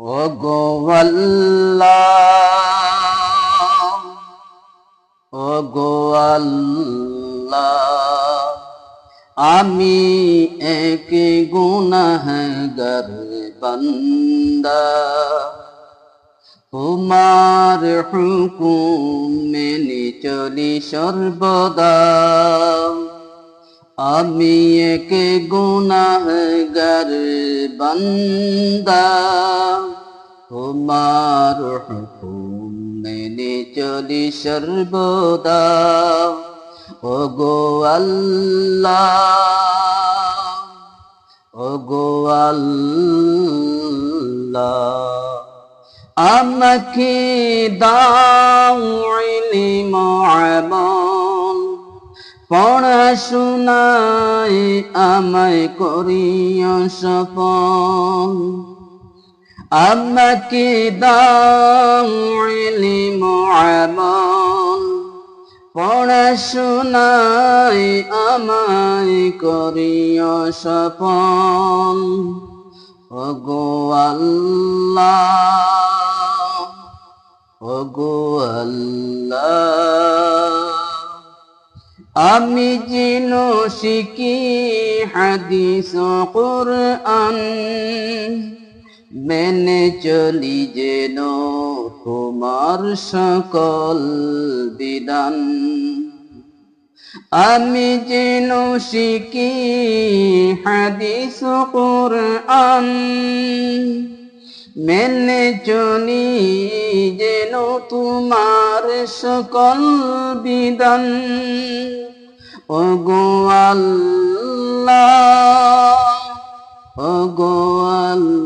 ও গো ও গো আমি এক গুনাহগার বান্দা। তোমার হুকুম চলি সর্বদা। আমি এক গুনাহগার বান্দা। তোমার মেনে চলি সর্বদা। ও গো আল্লাহ ও গো আল্লাহ, আমাকে দাও ইলম পড়াশোনায় আমায় করিও সফল। আমাকে দাও ইলম আমল পড়াশোনায় আমায় করিও সফল। ওগো আল্লাহ ওগো আল্লাহ। আমি যেন শিখি হাদিস কোরআন। মেনে চলি যেন তোমার সকল বিধান। আমি যেন শিখি হাদিস কোরআন। মেনে চলি যেন তোমার সকল বিধান। ও গো আল্লাহ ও গো আল্লাহ,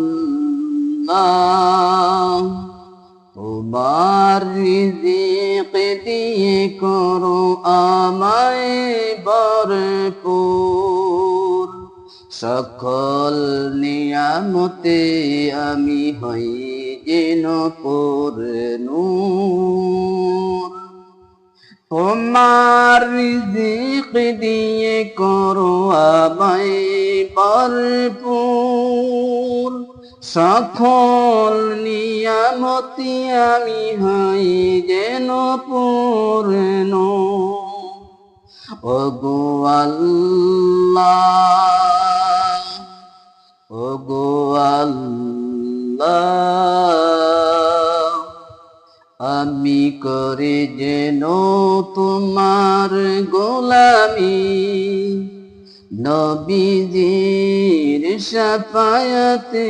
তোমার রিজিক দিয়ে করো আমায় ভরপুর সকল নিয়ামতে আমি হই যেন নূর। তোমার রিজিক দিয়ে করো আমায় ভরপুর। সকল নিয়ামতি আমি হই যেন পূর্ণ ও গো আল্লাহ। গো আমি করে যেন তোমার গোলামি। নবীজির সাফায়াতে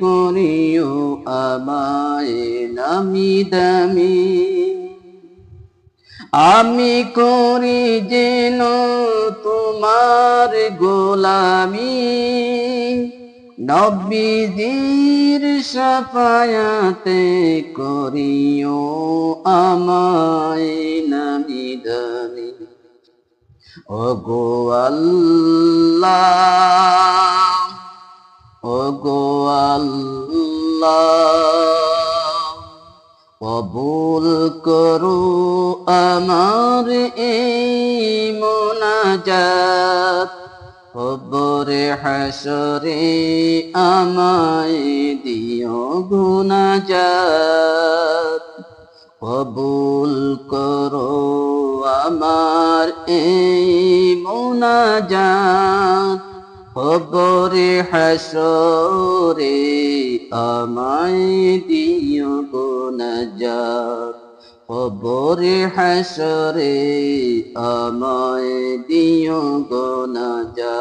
করিও আমায় নামি দামি। আমি করি যেন তোমার গোলামি। নবীজির সাফায়াতে করিও আমায় নামি দামি। ও গো আল্লাহ ও গো আল্লাহ, কবুল করো আমার এই মোনাজাত। খবরে হাসরে আমায় দিও গুনাজাত কবুল করো আমার এই মোনাজাত। খবরে হাসরে আমায় দিও গুনাজাত কবরে হাসরে আমায় দিও গো না যা